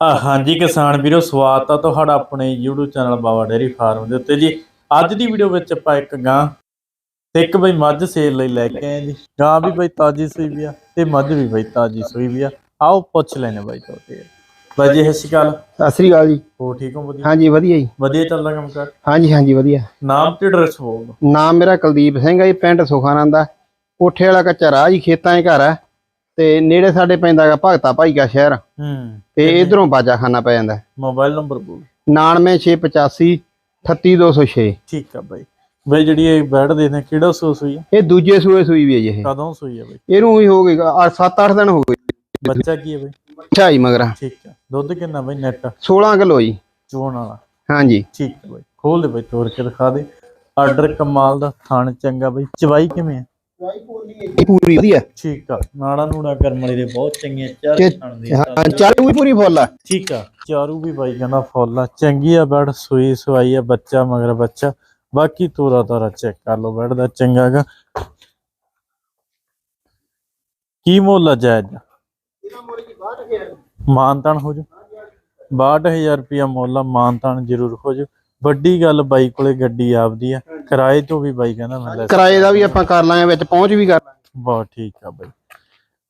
ਆ ਹਾਂਜੀ ਕਿਸਾਨ ਵੀਰੋ ਸਵਾਗਤ ਆ ਤੁਹਾਡਾ ਆਪਣੇ YouTube channel Baba dairy farm ਦੇ ਉੱਤੇ ਜੀ। ਅੱਜ ਦੀ ਵੀਡੀਓ ਵਿੱਚ ਆਪਾਂ ਇੱਕ ਗਾਂ ਤੇ ਇੱਕ ਬਈ ਮੱਝ ਸੇਲ ਲਈ ਲੈ ਕੇ ਆਏ ਜੀ। ਗਾਂ ਵੀ ਬਈ ਤਾਜੀ ਸੂਈ ਵੀ ਆ ਤੇ ਮੱਝ ਵੀ ਬਈ ਤਾਜੀ ਸੂਈ ਵੀ ਆ। ਆਓ ਪੁੱਛ ਲੈਣੇ ਬਾਈ ਤੁਹਾਡੇ। ਬਾਈ ਜੀ ਸਤਿ ਸ਼੍ਰੀ ਅਕਾਲ। ਸਤਿ ਸ੍ਰੀ ਅਕਾਲ ਜੀ। ਹੋ ਠੀਕ ਹੋ ਵਧੀਆ? ਹਾਂਜੀ ਵਧੀਆ ਜੀ। ਵਧੀਆ ਚੱਲਦਾ ਕੰਮ ਕਰ? ਹਾਂਜੀ ਹਾਂਜੀ ਵਧੀਆ। ਨਾਮ ਤੇ ਐਡਰੈਸ ਬੋਲ। ਨਾਮ ਮੇਰਾ ਕੁਲਦੀਪ ਸਿੰਘ ਹੈ ਜੀ ਪਿੰਡ ਸੁਖਾਨੰਦ ਆ। ਕੋਠੇ ਵਾਲਾ ਕੱਚਾ ਰਾਹ ਜੀ ਖੇਤਾਂ 'ਚ ਘਰ ਆ। ਤੇ ਨੇੜੇ ਸਾਡੇ ਪੈਂਦਾ ਗਾ ਭਗਤਾ ਭਾਈ ਕਾ ਸ਼ਹਿਰ। ਹੂੰ। ਤੇ ਇਧਰੋਂ ਬਾਜਾਖਾਨਾ ਪੈ ਜਾਂਦਾ। ਮੋਬਾਈਲ ਨੰਬਰ ਬੋਲ। 99685 38206 ਠੀਕ ਆ ਬਾਈ। ਬਾਈ ਜਿਹੜੀ ਇਹ ਬੈਡ ਦੇ ਨੇ ਕਿਹੜਾ ਸੂ ਸੂਈ ਆ? ਇਹ ਦੂਜੇ ਸੂਏ ਸੂਈ ਵੀ ਹੈ ਜੀ ਇਹ। ਕਦੋਂ ਸੂਈ ਆ ਬਾਈ? ਇਹਨੂੰ ਵੀ ਹੋ ਗਏ 7-8 ਦਿਨ ਹੋ ਗਏ। ਬੱਚਾ ਕੀ ਹੈ ਬਾਈ? ਅੱਛਾ ਜੀ ਮਗਰਾ। ਠੀਕ ਆ। ਦੁੱਧ ਕਿੰਨਾ ਬਾਈ ਨੈਟ 16 ਕਿਲੋ ਜੀ। ਚੋਣ ਵਾਲਾ। ਹਾਂਜੀ। ਠੀਕ ਹੈ ਬਾਈ। ਖੋਲ ਦੇ ਬਾਈ ਤੋੜ ਕੇ ਦਿਖਾ ਦੇ। ਆਰਡਰ ਕਮਾਲ ਦਾ ਥਣ ਚੰਗਾ ਬਾਈ। ਚਵਾਈ ਕਿਵੇਂ ਆ? ਪੂਰੀ ਵਧੀਆ। ਠੀਕ ਆ ਨਾੜਾ ਨੂੜਾ ਕਰਮ ਵਾਲੀ ਦੇ ਬਹੁਤ ਚੰਗੀਆਂ ਚਾਰ ਤੇ- ਥਣ ਦੇ ਹਾਂ ਚਾਲੂ ਵੀ ਪੂਰੀ ਫੁੱਲ ਆ। ਠੀਕ ਆ ਚਾਰੂ ਵੀ ਬਾਈ ਕਹਿੰਦਾ ਫੁੱਲ ਆ। ਚੰਗੀ ਆ ਬੈਡ ਸੂਈ ਸਵਾਈ ਆ ਬੱਚਾ ਮਗਰ ਬੱਚਾ। ਬਾਕੀ ਤੋਰਾ ਤਾਰਾ ਚੈੱਕ ਕਰ ਲਓ ਬੈਡ ਦਾ ਚੰਗਾ ਗਾ। ਕੀ ਮੁੱਲ ਆ ਜਾਇਜ਼? ਮਾਨਤਾਨ ਹੋ ਜਾ। 62000 ਰੁਪਿਆ ਮੁੱਲ ਆ ਮਾਨਤਾਨ ਜ਼ਰੂਰ ਹੋ ਜਾ। ਵੱਡੀ ਗੱਲ ਬਾਈ ਕੋਲੇ ਗੱਡੀ ਆਪਦੀ ਆ ਕਿਰਾਏ ਤੋਂ ਵੀ ਬਾਈ ਕਹਿੰਦਾ ਮੈਂ ਲੈ ਕਿਰਾਏ ਦਾ ਵੀ ਆਪਾਂ ਕਰ ਲਾਂਗੇ ਵਿੱਚ ਪਹੁੰਚ ਵੀ ਕਰ ਲਾਂਗੇ। ਬਹੁਤ ਠੀਕ ਆ ਬਾਈ।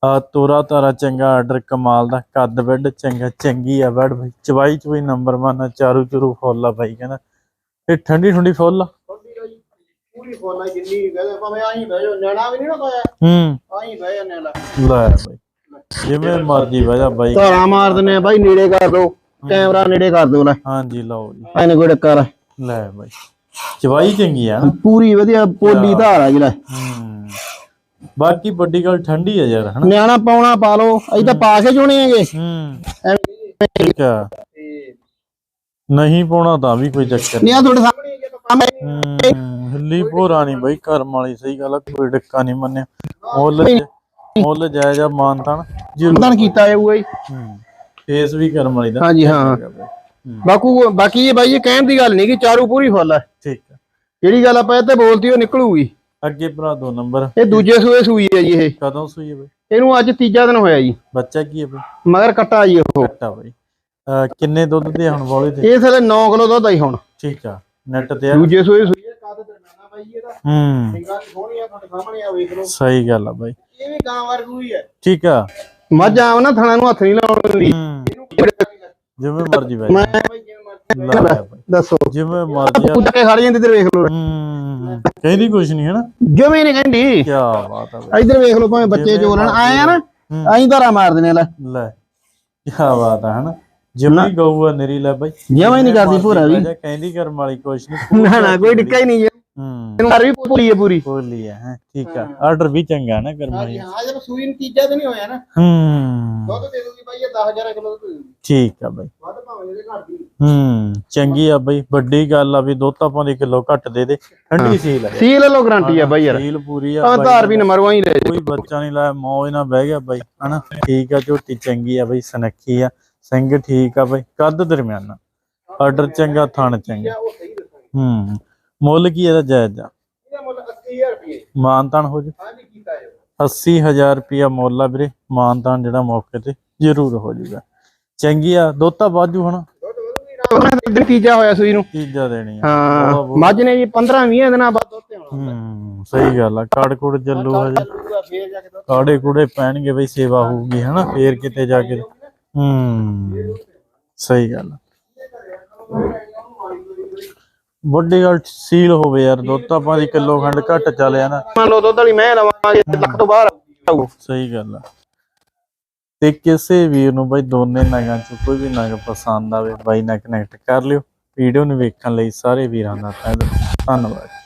ਆ ਤੋਰਾ ਤਾਰਾ ਚੰਗਾ ਆਰਡਰ ਕਮਾਲ ਦਾ ਕੱਦ ਬੈੱਡ ਚੰਗਾ ਚੰਗੀ ਆ ਬੈੱਡ ਬਾਈ। ਚਵਾਈ ਚਵਾਈ ਨੰਬਰ 1 ਆ ਚਾਰੂ ਚਰੂ ਫੁੱਲ ਆ ਬਾਈ ਕਹਿੰਦਾ। ਇਹ ਠੰਡੀ ਠੰਡੀ ਫੁੱਲ ਆ। ਪੂਰੀ ਫੁੱਲ ਆ ਜਿੰਨੀ ਕਹਦੇ ਭਾਵੇਂ ਆਹੀਂ ਬਹਿ ਜਾਓ ਨਿਆਣਾ ਵੀ ਨਹੀਂ ਨਾ ਪਾਇਆ ਹੂੰ। ਆਹੀਂ ਬਹਿ ਜਾਂਦੇ ਆ ਲੈ। ਬਾਈ। ਜਿਵੇਂ ਮਰਜ਼ੀ ਵਜਾ ਬਾਈ। ਧਾਰਾਂ ਮਾਰ ਦਿੰਦੇ ਆ ਬਾਈ ਨੇੜੇ ਕਰ ਦੋ। ਕੈਮਰਾ ਨੇੜੇ ਕਰ ਦੋ ਲੈ ਹਾਂਜੀ ਲਓ ਜੀ। ਐਨੇ ਕੋਈ ਡੱਕਰ ਲੈ ਬਾਈ। ਚਵਾਈ ਚੰਗੀ ਆ ਨਾ। ਪੂਰੀ ਵਧੀਆ ਪੋਲੀ ਧਾਰ ਆ ਜਿਹੜਾ ਹੂੰ। ਬਾਕੀ ਵੱਡੀ ਗੱਲ ਠੰਡੀ ਆ ਯਾਰ ਹਨਾ? ਨਿਆਣਾ ਪਾਉਣਾ ਪਾ ਲਓ। ਅਸੀਂ ਤਾਂ ਪਾ ਕੇ ਚੋਣੇ ਹੈਗੇ। ਹੂੰ। ਠੀਕ ਆ ਨਹੀਂ ਪਾਉਣਾ ਤਾਂ ਵੀ ਕੋਈ ਚੱਕਰ ਨਿਆ ਤੁਹਾਡੇ ਸਾਹਮਣੇ ਹਿੱਲੀ ਭੋਰਾ ਨਹੀਂ ਬਈ ਘਰਮ ਵਾਲੀ। ਸਹੀ ਗੱਲ ਆ ਕੋਈ ਡੱਕਾ ਨਹੀਂ ਮੰਨਿਆ। ਮੁੱਲ ਮੁੱਲ ਜਾਇਜ਼ ਆ ਮਾਨਤਾਨ। ਤਾਂ ਕੀਤਾ ਜਾਊਗਾ ਜੀ। ਹੂੰ। ਫੇਸ ਵੀ ਕਰਮ ਵਾਲੀ ਦਾ ਹਾਂਜੀ ਹਾਂ। ਹੂੰ, ਬਾਕੂ ਬਾਕੀ ਇਹ ਬਾਈ ਇਹ ਕਹਿਣ ਦੀ ਗੱਲ ਨਹੀਂ ਕਿ ਚਾਰੂ ਪੂਰੀ ਫੁੱਲ ਹੈ ਠੀਕ ਆ। ਜਿਹੜੀ ਗੱਲ ਆਪਾਂ ਇੱਥੇ ਬੋਲਤੀ ਉਹ ਨਿਕਲੂਗੀ। ਅੱਗੇ ਭਰਾ ਦੋ ਨੰਬਰ। ਇਹ ਦੂਜੇ ਸੂਏ ਸੂਈ ਹੈ ਜੀ ਇਹ। ਕਦੋਂ ਸੂਈ ਹੈ ਬਈ? ਇਹਨੂੰ ਅੱਜ ਤੀਜਾ ਦਿਨ ਹੋਇਆ ਜੀ। ਬੱਚਾ ਕੀ ਹੈ ਬਈ? ਮਗਰ ਕੱਟਾ ਜੀ ਉਹ। ਕੱਟਾ ਬਈ। ਕਿੰਨੇ ਦੁੱਧ ਦੇ ਹੁਣ ਬੋਲੇ ਤੇ? ਇਹ ਥਲੇ 9 ਕਿਲੋ ਦੁੱਧ ਆਈ ਹੁਣ। ਠੀਕ ਆ। ਨੈਟ ਤੇ ਦੂਜੇ ਸੂਏ ਸੂਈ ਹੈ ਕਾਦ ਨਾਨਾ ਬਾਈ ਇਹਦਾ? ਹੂੰ। ਸਿੰਗਾਂ ਸੋਹਣੀ ਆ ਤੁਹਾਡੇ ਸਾਹਮਣੇ ਆ ਵੇਖ ਲਓ। ਸਹੀ ਗੱਲ ਆ ਬਾਈ। ਇਹ ਵੀ ਗਾਂ ਵਰਗੂ ਹੀ ਹੈ ਠੀਕ ਆ। ਮੱਝ ਆਵ ਨਾ ਥਣਾ ਨੂੰ ਹੱਥ ਨਹੀਂ ਲਾਉਣ ਦੀ ਹੂੰ। ਜਿਵੇਂ ਮਰਜ਼ੀ ਬਾਈ। ਮੈਂ ਲੈ ਲੈ ਦੱਸੋ। ਜਿਵੇਂ ਮਰਜ਼ੀ ਆ। ਕੁੱਟ ਕੇ ਖੜ ਜਾਂਦੇ ਤੇ ਵੇਖ ਹੂੰ ਕਹਿੰਦੀ ਕੁਛ ਨਹੀਂ ਹਨਾ? ਜਿਵੇਂ ਨਹੀਂ ਕਹਿੰਦੀ। ਕੀ ਬਾਤ ਆ ਬਾਈ। ਇੱਧਰ ਵੇਖ ਲਓ ਭਾਵੇਂ ਬੱਚੇ ਜਿਵੇਂ ਚੋਲਣ ਆਏ ਆ ਨਾ ਹੂੰ। ਐਂ ਧਾਰਾ ਮਾਰ ਦਿੰਦੇ ਆ ਲੈ। ਲੈ ਕੀ ਬਾਤ ਆ ਹਨਾ? ਜਿਵੇਂ ਗਊ ਆ ਨਰੀ ਲੈ ਬਾਈ। ਜਿਵੇਂ ਨਹੀਂ ਕਰਦੀ ਭੋਰਾ ਵੀ ਕਹਿੰਦੀ ਕਰਮ ਵਾਲੀ ਕੁਛ ਨਹੀਂ ਨਾ ਨਾ ਕੋਈ ਡਿੱਕਾ ਹੀ ਨਹੀਂ ਇਹਨੂੰ ਘਰ ਵੀ ਪੂਰੀ ਹੈ ਪੂਰੀ। ਬੋਲੀ ਆ ਹੈ ਠੀਕ ਆ। ਆਰਡਰ ਵੀ ਚੰਗਾ ਨਾ ਕਰਮ ਵਾਲੀ ਹਾਂ ਜਦੋਂ ਸੂਈ ਨੂੰ ਤੀਜਾ ਤੇ ਨਹੀਂ ਹੋਇਆ ਨਾ ਹੂੰ। ਦੁੱਧ ਦੇ ਦੂਗੀ ਬਾਈ ਇਹ 10000 ਕਿਲੋ ਦੁੱਧ ਠੀਕ ਆ ਬਾਈ। ਵੱਧ ਭਾਵੇਂ ਇਹਦੇ ਘਰ ਦੀ ਹੂੰ ਚੰਗੀ ਆ ਬਈ ਵੱਡੀ ਗੱਲ ਆ ਵੀ ਦੁੱਧ ਆਪਾਂ ਦੀ ਕਿਲੋ ਘੱਟ ਦੇ ਦੇ। ਠੰਡੀ ਸੀਲ ਆ। ਸੀਲ ਲੋ ਗਾਰੰਟੀ ਆ ਬਾਈ ਯਾਰ। ਸੀਲ ਪੂਰੀ ਆ ਭਾਵੇਂ ਬਾਈ। ਧਾਰ ਵੀ ਨੰਬਰੋਂ ਹੀ ਲੈ। ਕੋਈ ਬੱਚਾ ਨਹੀਂ ਲਾਇਆ ਮੌਜ ਨਾਲ ਬਹਿ ਗਿਆ ਬਾਈ ਹਨਾ? ਠੀਕ ਆ ਝੋਟੀ ਚੰਗੀ ਆ ਬਈ ਸਨੱਖੀ ਆ ਸਿੰਘ ਠੀਕ ਆ ਬਈ ਕੱਦ ਦਰਮਿਆਨਾ। ਆਰਡਰ ਚੰਗਾ ਥਣ ਚੰਗਾ। ਹੂੰ। ਮੁੱਲ ਕੀ ਇਹਦਾ ਜਾਇਜ਼? ਆ ਇਹਦਾ ਮੁੱਲ 80000 ਰੁਪਏ ਮਾਨਤਾਨ ਹੋ ਜਾ। ਹਾਂ ਵੀ ਕੀਤਾ ਹੈ। 80000 ਰੁਪਿਆ ਮੁੱਲ ਆ ਵੀਰੇ ਮਾਨਤਾਨ ਜਿਹੜਾ ਮੌਕੇ ਤੇ ਜ਼ਰੂਰ ਹੋ ਜਾਊਗਾ। ਚੰਗੀ ਆ ਦੋਤਾ ਉਹਨਾਂ ਦਾ ਦਿਨ ਤੀਜਾ ਹੋਇਆ ਸੂਈ ਨੂੰ। ਤੀਜਾ ਦੇਣੀ ਆ। ਹਾਂ ਮੱਝ ਨੇ ਜੀ 15 20 ਦਿਨਾਂ ਬਾਅਦ ਦੁੱਧ ਆਉਣਾ ਹੂੰ ਸਹੀ ਗੱਲ ਆ ਕਾੜ ਕੁੜ ਜੱਲੂ ਹਜੇ ਕਾੜੇ ਕੂੜੇ ਪੈਣਗੇ ਬਈ ਸੇਵਾ ਹੋਊਗੀ ਹਨਾ ਫੇਰ ਕਿਤੇ ਜਾ ਕੇ। ਹੂੰ ਸਹੀ ਗੱਲ ਆ। ਵੱਡੀ ਗੱਲ ਸੀਲ ਹੋਵੇ ਯਾਰ ਦੁੱਧ ਤਾਂ ਆਪਾਂ ਦੀ ਕਿਲੋ ਖੰਡ ਘੱਟ ਚੱਲਿਆ ਨਾ ਮੰਨ ਲਓ ਦੁੱਧ ਵਾਲੀ ਮੈਂ ਲਵਾਂਗੇ ਲੱਖ ਤੋਂ ਬਾਹਰ ਆਊ। ਸਹੀ ਗੱਲ ਆ। ਤੇ ਕਿਸੇ ਵੀਰ ਨੂੰ ਬਈ ਦੋਨੇ ਨਗਾਂ ਚ ਕੋਈ ਵੀ ਨਗ ਪਸੰਦ ਆਵੇ ਬਾਈ ਨਾਲ ਕਨੈਕਟ ਕਰ ਲਿਓ। ਵੀਡੀਓ ਨੂੰ ਵੇਖਣ ਲਈ ਸਾਰੇ ਵੀਰਾਂ ਦਾ ਧੰਨਵਾਦ।